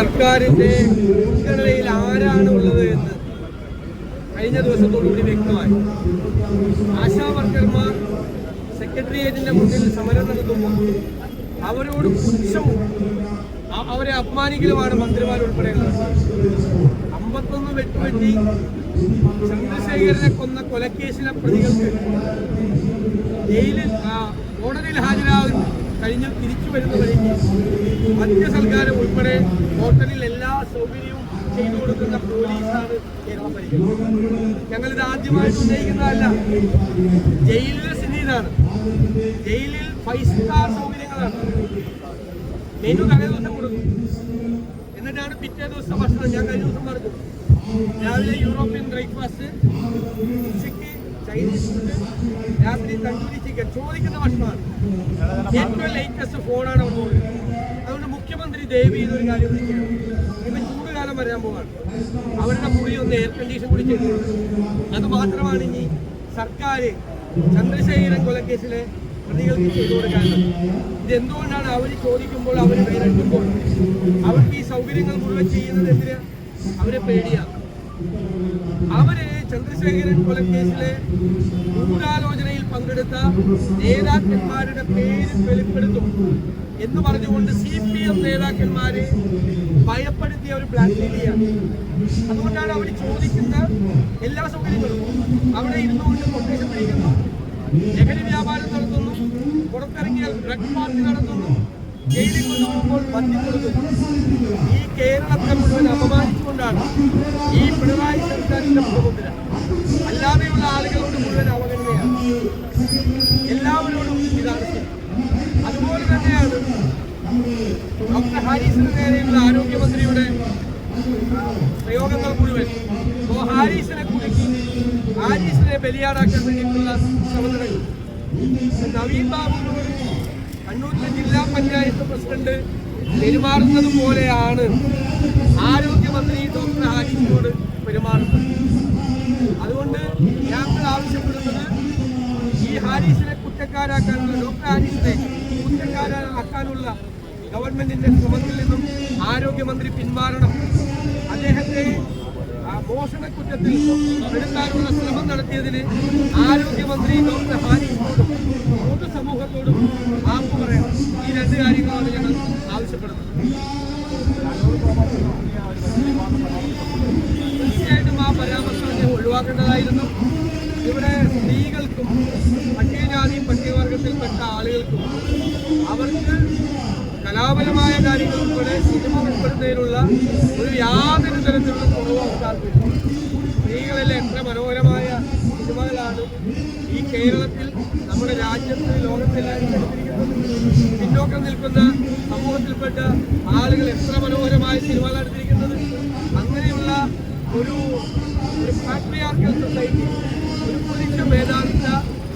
സർക്കാരിന്റെ മുൻഗണനയിൽ ആരാണ് ഉള്ളത് എന്ന് കഴിഞ്ഞ ദിവസത്തോടുകൂടി വ്യക്തമായി. ആശാ വർക്കർമാർ മുന്നിൽ സമരം നടത്തുമ്പോൾ അവരോട് പുച്ഛവും അ- അവരെ അപമാനിക്കലുമാണ് മന്ത്രിമാരുൾപ്പെടെയുള്ളത് അമ്പത്തൊന്ന് വെട്ടുപറ്റി ചന്ദ്രശേഖരനെ കൊന്ന കൊലക്കേസിലെ പ്രതികൾക്ക് ജയിലിൽ കോടതിയിൽ ഹാജരാകും കഴിഞ്ഞ് തിരിച്ചു വരുന്ന വഴിക്ക് മദ്യസൽക്കാരം ഉൾപ്പെടെ ഹോട്ടലിൽ എല്ലാ സൗകര്യവും ചെയ്തു കൊടുക്കുന്ന പോലീസാണ് കേരളം ഭരിക്കുന്നത്. ഞങ്ങളിത് ആദ്യമായിട്ട് ഉന്നയിക്കുന്നതല്ല ജയിലിലെ സ്ഥിതി ഇതാണ് ജയിലിൽ ഫൈവ് സ്റ്റാർ സൗകര്യങ്ങളാണ്. മെനു തലേ ദിവസം കൊടുക്കും. എന്നിട്ടാണ് പിറ്റേ ദിവസം ഭക്ഷണം. ഞാൻ കഴിഞ്ഞ ദിവസം പറഞ്ഞു രാവിലെ യൂറോപ്യൻ ബ്രേക്ക്ഫാസ്റ്റ് രാത്രി തണ്ടൂരി ചിക്കൻ ചോദിക്കുന്ന ഭക്ഷണമാണ്. ഏറ്റവും ലേറ്റസ്റ്റ് ഫോണാണ് അവർ അതുകൊണ്ട് മുഖ്യമന്ത്രി ദേവി ഇതൊരു കാര്യം ഇപ്പം ചൂടുകാലം വരാൻ പോവാണ്. അവരുടെ മുറി ഒന്ന് എയർ കണ്ടീഷൻ കൂടി ചെയ്തു അത് മാത്രമാണ് ഇനി സർക്കാർ ചന്ദ്രശേഖരൻ കൊലക്കേസിലെ പ്രതികൾക്ക് ചെയ്തു കൊടുക്കാനുള്ളത് ഇതെന്തുകൊണ്ടാണ് അവർ ചോദിക്കുമ്പോൾ അവർ വിരട്ടുമ്പോൾ അവർക്ക് ഈ സൗകര്യങ്ങൾ മുഴുവൻ ചെയ്യുന്നത് എന്തിനാ? അവരെ പേടിയാണ് അവർ ചന്ദ്രശേഖരൻ കൊലക്കേസിലെ ഗൂഢാലോചനയിൽ പങ്കെടുത്ത നേതാക്കന്മാരുടെ പേര് വെളിപ്പെടുത്തും എന്ന് പറഞ്ഞുകൊണ്ട് സി പി എം നേതാക്കന്മാരെ ഭയപ്പെടുത്തിയ ഒരു ബ്ലാക്ക്മെയിൽ ചെയ്യാണ് അതുകൊണ്ടാണ് അവർ ചോദിക്കുന്ന എല്ലാ സൗകര്യങ്ങളും അവിടെ ഇരുന്നുകൊണ്ട് കൊട്ടേഷൻ പിടിക്കുന്നു ലഹരി വ്യാപാരം നടത്തുന്നു പുറത്തിറങ്ങിയാൽ ഡ്രഗ് പാർട്ടി നടത്തുന്നു. ജയിലിൽ കൊണ്ടുപോകുമ്പോൾ മദ്യം കൊടുക്കുന്നു ഈ കേരളത്തെ മുഴുവൻ അപമാനിച്ചുകൊണ്ടാണ് ഈ പിണറായി സർക്കാരിന്റെ മുഖമുദ്ര. അല്ലാതെയുള്ള ആളുകളോട് മുഴുവൻ അവഗണനയാണ്. എല്ലാവരോടും ഇതാണ് അതുപോലെ തന്നെയാണ് ഡോക്ടർ ഹാരിസിന് നേരെയുള്ള ആരോഗ്യമന്ത്രിയുടെ പ്രയോഗങ്ങൾ മുഴുവൻ. ഓ ഹാരിസിനെ കുടുക്കി ഹാരിസിനെ ബലിയാടാക്കാൻ വേണ്ടിയിട്ടുള്ള ശ്രമം നടക്കും നവീൻ ബാബുവിനോട് കണ്ണൂരിലെ ജില്ലാ പഞ്ചായത്ത് പ്രസിഡന്റ് പെരുമാറുന്നത് പോലെയാണ് ആരോഗ്യമന്ത്രി ഡോക്ടർ ഹാരിസിനോട് പെരുമാറുന്നത്. അതുകൊണ്ട് ഞങ്ങൾ ആവശ്യപ്പെടുന്നത് ഈ ഹാരിസിനെ കുറ്റക്കാരാക്കാനുള്ള ഡോക്ടർ ഹാരിസിനെ കുറ്റക്കാരാക്കാനുള്ള ഗവൺമെന്റിന്റെ ശ്രമത്തിൽ നിന്നും ആരോഗ്യമന്ത്രി പിന്മാറണം. അദ്ദേഹത്തെ മോഷണ കുറ്റത്തിൽ പെടുത്താനുള്ള ശ്രമം നടത്തിയതിന് ആരോഗ്യമന്ത്രി ഡോക്ടർ ഹാരിസിനോടും പൊതുസമൂഹത്തോടും ആ കാര്യങ്ങളാണ് ഞങ്ങൾ ആവശ്യപ്പെടുന്നത് തീർച്ചയായിട്ടും ആ പരാമർശം ഒഴിവാക്കേണ്ടതായിരുന്നു. ഇവിടെ സ്ത്രീകൾക്കും പട്ടികജാതി പട്ടികവർഗത്തിൽപ്പെട്ട ആളുകൾക്കും അവർക്ക് കലാപരമായ കാര്യങ്ങൾ ഉൾപ്പെടെ സിനിമ ഉൾപ്പെടുത്തുന്നതിനുള്ള ഒരു യാതൊരു തരത്തിലുള്ള കുറവ് അവർക്ക് ഈ കേരളത്തിൽ നമ്മുടെ രാജ്യത്ത് ലോകത്തെല്ലാവരും പിന്നോക്കം നിൽക്കുന്ന സമൂഹത്തിൽപ്പെട്ട ആളുകൾ എത്ര മനോഹരമായ സിനിമകൾ എടുത്തിരിക്കുന്നത്. അങ്ങനെയുള്ള ഒരു ഒരു പാട്രിയാർക്കൽ സൊസൈറ്റി ഒരു പുരുഷ മേധാവിത്വ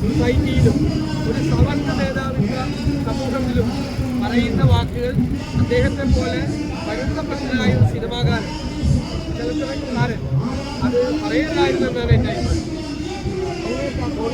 സൊസൈറ്റിയിലും ഒരു സവർണ മേധാവിത്വ സമൂഹത്തിലും പറയുന്ന വാക്കുകൾ അദ്ദേഹത്തെ പോലെ വരുത്തപ്പെട്ടതായ ഒരു സിനിമാകാരൻ ചലച്ചിത്രകാരൻ. അത് പറയുന്നതായിരുന്നു എന്നാണ് എന്റെ